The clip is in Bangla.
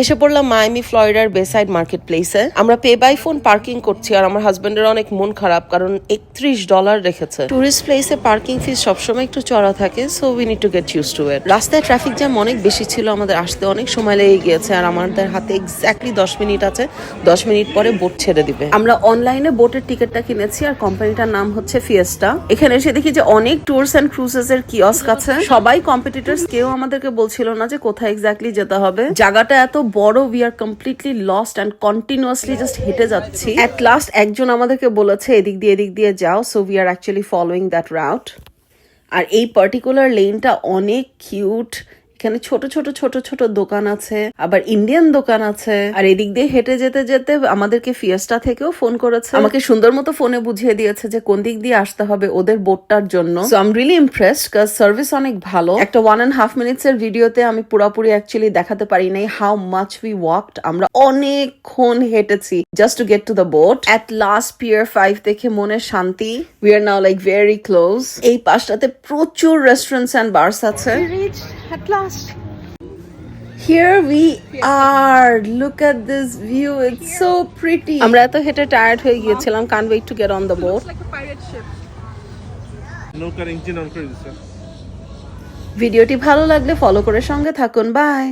এসে পড়লাম মায়ামি, ফ্লোরিডার, বেসাইড মার্কেট প্লেসে আমরা পে বাই ফোন পার্কিং করছি আর আমার হাজবেন্ডের অনেক মন খারাপ, কারণ একত্রিশ ডলার রেখেছে। টুরিস্ট প্লেসে পার্কিং ফিস সবসময় একটু চড়া থাকে so we need to get use to it রাস্তায় ট্রাফিক জ্যাম অনেক বেশি ছিল, আমাদের আসতে অনেক সময় লেগে গিয়েছে, আর আমাদের হাতে এক্স্যাক্টলি দশ মিনিট আছে, দশ মিনিট পরে বোট ছেড়ে দিবে। আমরা অনলাইনে বোটের টিকিটটা কিনেছি, আর কোম্পানিটার নাম হচ্ছে ফিয়েস্টা এখানে এসে দেখি যে অনেক ট্যুরস এন্ড ক্রুজেস এর কিয়স্ক আছে। সবাই কম্পিটিটরস কেউ আমাদেরকে বলছিল না যে কোথায় এক্স্যাক্টলি যেতে হবে। জায়গাটা এত বড় we are completely lost and continuously just হেঁটে যাচ্ছি। অ্যাট লাস্ট একজন আমাদেরকে বলেছে, এদিক দিয়ে এদিক দিয়ে যাও। So we are actually following that route আর এই পার্টিকুলার লেনটা অনেক কিউট এখানে ছোট ছোট ছোট ছোট দোকান আছে, আবার ইন্ডিয়ান দোকান আছে। আর এদিক দিয়ে হেঁটে যেতে যেতে আমাদেরকে ফিয়েস্টা থেকেও ফোন করেছে। আমাকে সুন্দর মতো ফোনে বুঝিয়ে দিয়েছে যে কোন দিক দিয়ে আসতে হবে ওদের বোটটার জন্য। সো আম ইমপ্রেসড কাজ সার্ভিস অনেক ভালো। একটা ওয়ান অ্যান্ড হাফ মিনিটস এর ভিডিওতে আমি পুরোপুরি অ্যাকচুয়ালি দেখাতে পারি নাই হাউ মাচ উই ওয়াকড আমরা অনেকক্ষণ হেঁটেছি just to get to the boat at last pier five দেখে মনে শান্তি। We are now like very close এই পাশটাতে প্রচুর রেস্টুরেন্টস অ্যান্ড বার্স আছে। At last. Here we are. Look at this view. It's so pretty. আমরা এত হেঁটে টায়ার্ড হয়ে গিয়েছিলাম can't wait to get on the boat like a pirate ship. নৌকার ইঞ্জিন অন করে দিচ্ছে ভিডিওটি ভালো লাগলে ফলো করে সঙ্গে থাকুন বাই